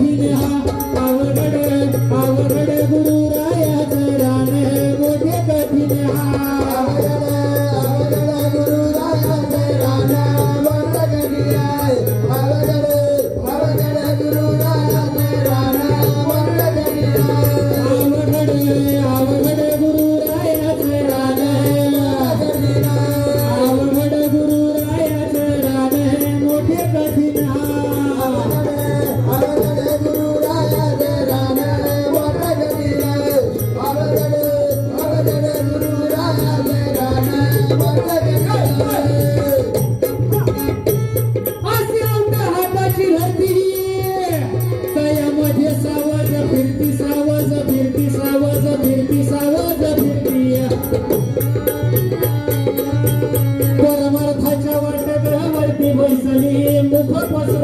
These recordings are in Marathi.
बिना अर्थाच्या वाटकावरती बैसली मुख पसर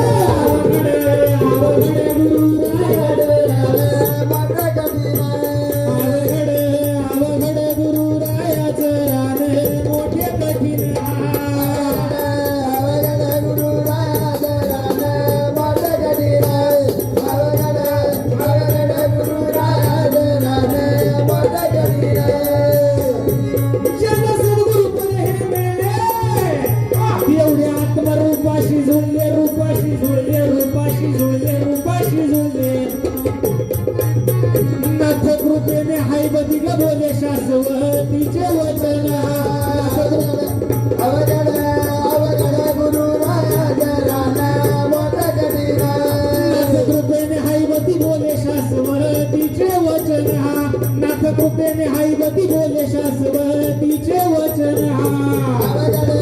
कृपेने आई बती बोले शासवतीचे वचन हा.